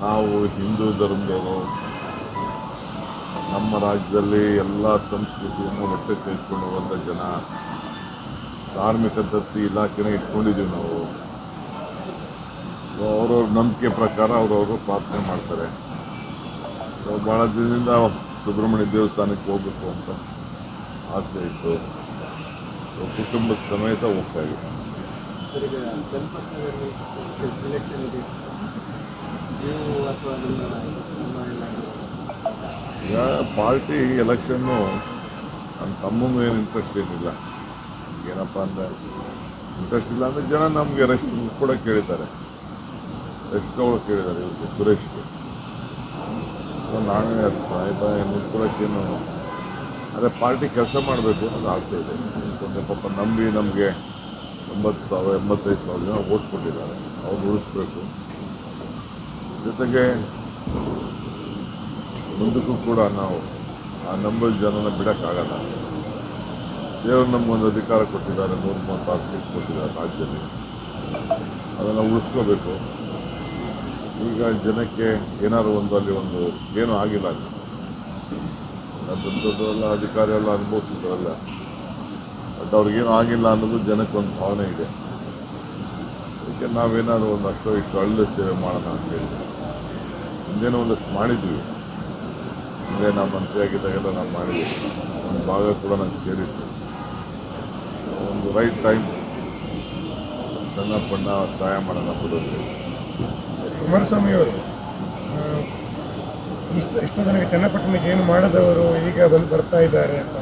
ನಾವು ಹಿಂದೂ ಧರ್ಮದವರು, ನಮ್ಮ ರಾಜ್ಯದಲ್ಲಿ ಎಲ್ಲ ಸಂಸ್ಕೃತಿಯನ್ನು ಹೊಟ್ಟೆ ಸೇರಿಕೊಂಡು ಬಂದ ಜನ, ಧಾರ್ಮಿಕ ದತ್ತಿ ಇಲಾಖೆನ ಇಟ್ಕೊಂಡಿದ್ದೀವಿ ನಾವು. ಅವ್ರವ್ರ ನಂಬಿಕೆ ಪ್ರಕಾರ ಅವ್ರವರು ಪ್ರಾರ್ಥನೆ ಮಾಡ್ತಾರೆ. ಸೊ ಭಾಳ ದಿನದಿಂದ ಸುಬ್ರಹ್ಮಣ್ಯ ದೇವಸ್ಥಾನಕ್ಕೆ ಹೋಗ್ಬೇಕು ಅಂತ ಆಸೆ ಇತ್ತು. ಕುಟುಂಬದ ಸಮೇತ ಹೋಗ್ತಾ ಇದ್ದೀವಿ. ಸರ್ ಈಗ ಚನ್ನಪಟ್ಟಣದಲ್ಲಿ ಎಲೆಕ್ಷನ್ ಇದೆ. ನೀವು ಅಥವಾ ನಿಮ್ಮ ಪಾರ್ಟಿ ಎಲೆಕ್ಷನ್ನು ನನ್ನ ತಮ್ಮನ್ನು ಏನು ಇಂಟ್ರೆಸ್ಟ್ ಏನಿಲ್ಲ. ಏನಪ್ಪ ಅಂದರೆ ಇಂಟ್ರೆಸ್ಟ್ ಇಲ್ಲ ಅಂದರೆ ಜನ ನಮಗೆ ರೆಸ್ಟ್ ಕೂಡ ಕೇಳಿದ್ದಾರೆ. ರೆಸ್ಟ್ ತೊಗೊಳಕ್ಕೆ ಕೇಳಿದ್ದಾರೆ ಇವ್ರಿಗೆ, ಸುರೇಶ್ಗೆ. ಸೊ ನಾನೇ ಆಯ್ತಾ ನಿಂತ್ಕೊಳ್ಳೋಕ್ಕೇನು ಅದೇ ಪಾರ್ಟಿ ಕೆಲಸ ಮಾಡಬೇಕು ಅನ್ನೋದು ಆಸೆ ಇದೆ. ಯಾಕಂದರೆ ಪಾಪ ನಂಬಿ ನಮಗೆ ಎಂಬತ್ತು ಸಾವಿರ, ಎಂಬತ್ತೈದು ಸಾವಿರ ಜನ ಓಟ್ ಕೊಟ್ಟಿದ್ದಾರೆ ಅವ್ರು ಉಳಿಸ್ಬೇಕು. ಜೊತೆಗೆ ಮುಂದಕ್ಕೂ ಕೂಡ ನಾವು ಆ ನಂಬರ್ ಜನನ ಬಿಡೋಕ್ಕಾಗಲ್ಲ. ದೇವರು ನಮಗೊಂದು ಅಧಿಕಾರ ಕೊಟ್ಟಿದ್ದಾರೆ ನೂರು ಮೂವತ್ತಾರು ಸೀಟ್ ಕೊಟ್ಟಿದ್ದಾರೆ ರಾಜ್ಯದಲ್ಲಿ. ಅದನ್ನು ಉಳಿಸ್ಕೋಬೇಕು. ಈಗ ಜನಕ್ಕೆ ಏನಾದ್ರು ಒಂದು ಅಲ್ಲಿ ಒಂದು ಏನೂ ಆಗಿಲ್ಲ. ದೊಡ್ಡ ದೊಡ್ಡ ಅಧಿಕಾರ ಎಲ್ಲ ಅನುಭವಿಸಿದ್ರಲ್ಲ ಬಟ್ ಅವ್ರಿಗೇನು ಆಗಿಲ್ಲ ಅನ್ನೋದು ಜನಕ್ಕೆ ಒಂದು ಭಾವನೆ ಇದೆ. ಅದಕ್ಕೆ ನಾವೇನಾದ್ರು ಒಂದು ಅಷ್ಟೋ ಇಷ್ಟು ಒಳ್ಳೆ ಸೇವೆ ಮಾಡೋಣ ಅಂತೇಳಿ ಹಿಂದೇನೋ ಒಂದಷ್ಟು ಮಾಡಿದ್ವಿ. ಹಿಂದೆ ನಾವು ಮಂತ್ರಿ ಆಗಿದ್ದಾಗೆಲ್ಲ ನಾವು ಮಾಡಿದ್ವಿ ಒಂದು ಭಾಗ ಕೂಡ ನಂಗೆ ಸೇರಿತ್ತು. ಒಂದು ರೈಟ್ ಟೈಮ್ ಸಣ್ಣ ಪಣ್ಣ ಸಹಾಯ ಮಾಡೋಣ ಬರೋದು ಕುಮಾರಸ್ವಾಮಿ ಅವರು ಇಷ್ಟು ಇಷ್ಟು ನನಗೆ ಚನ್ನಪಟ್ಟಣಕ್ಕೆ ಏನು ಮಾಡದವರು ಈಗ ಬಂದು ಬರ್ತಾ ಇದ್ದಾರೆ ಅಂತ.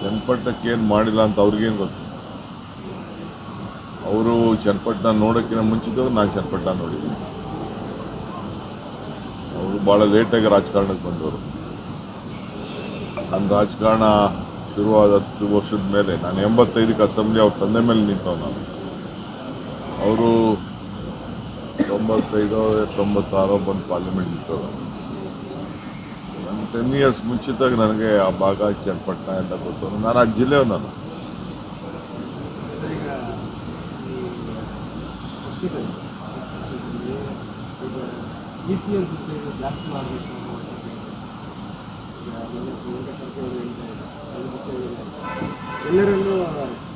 ಚನ್ನಪಟ್ಟಣಕ್ಕೆ ಏನು ಮಾಡಿಲ್ಲ ಅಂತ ಅವ್ರಿಗೇನು ಗೊತ್ತು? ಅವರು ಚನ್ನಪಟ್ಟಣ ನೋಡೋಕ್ಕಿಂತ ಮುಂಚಿತವಾಗಿ ನಾನು ಚನ್ನಪಟ್ಟಣ ನೋಡಿದ್ದೀನಿ. ಅವರು ಭಾಳ ಲೇಟಾಗಿ ರಾಜಕಾರಣಕ್ಕೆ ಬಂದವರು. ನನ್ನ ರಾಜಕಾರಣ ಶುರುವಾದ ಹತ್ತು ವರ್ಷದ ಮೇಲೆ, ನಾನು ಎಂಬತ್ತೈದಕ್ಕೆ ಅಸೆಂಬ್ಲಿ ಅವ್ರ ತಂದೆ ಮೇಲೆ ನಿಂತವ್ ನಾನು. ಅವರು ತೊಂಬತ್ತೈದೋ ತೊಂಬತ್ತಾರೋ ಬಂದು ಪಾರ್ಲಿಮೆಂಟ್ ನಿಂತವ್ರು. ನನ್ನ ಟೆನ್ ಇಯರ್ಸ್ ಮುಂಚಿತಾಗ ನನಗೆ ಆ ಭಾಗ ಚನ್ನಪಟ್ಟಣ ಎಲ್ಲ ಗೊತ್ತು. ನಾನು ಆ ಜಿಲ್ಲೆಯವ ನಾನು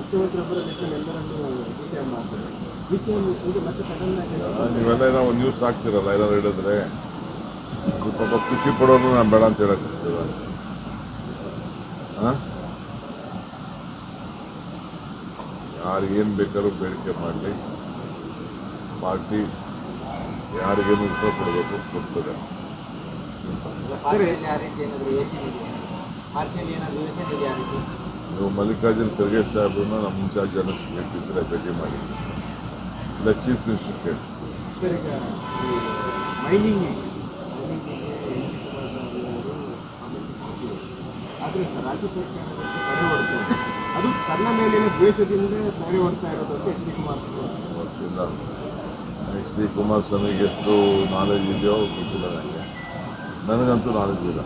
ಮುಖ್ಯಮಂತ್ರಿ ಸಿ ಮತ್ತೆ ಸಡನ್ ಆಗಿ ನೀವೆಲ್ಲ ಏನೋ ಒಂದು ನ್ಯೂಸ್ ಹಾಕ್ತಿರಲ್ಲ ಏನಾದ್ರು ಹೇಳಿದ್ರೆ. ಪಾಪ ಖುಷಿ ಪಡೋನು ನಾನು ಬೇಡ ಅಂತ ಹೇಳಕ್ ಯಾರಿಗೇನು ಬೇಕಾದ್ರೂ ಬೇಡಿಕೆ ಮಾಡಲಿ. ಪಾರ್ಟಿ ಯಾರಿಗೇನು ಉತ್ತರ ಕೊಡಬೇಕು ಕೊಡ್ತದೆ. ನೀವು ಮಲ್ಲಿಕಾರ್ಜುನ್ ಖರ್ಗೆ ಸಾಹೇಬ್ರನ್ನ ನಮ್ಮ ಮುಂಚೆ ಜನ ಕೇಳ್ತಿದ್ರೆ ಭೇಟಿ ಮಾಡಿ. ಇಲ್ಲ ಚೀಫ್ ಮಿನಿಸ್ಟರ್ ಕೇಳಿ. ಮೈನಿಂಗ್ ತಡೆ ಅದು ತನ್ನ ಮೇಲಿನ ದ್ವೇಷದಿಂದ ತಡೆ ಹೊಡ್ತಾ H D Kumar H D ಕುಮಾರಸ್ವಾಮಿಗೆ ಎಷ್ಟು ನಾಲೆಜ್ ಇದೆಯೋ ಗೊತ್ತಿಲ್ಲ ನನಗೆ ನನಗಂತೂ ನಾಲೆಜ್ ಇಲ್ಲ.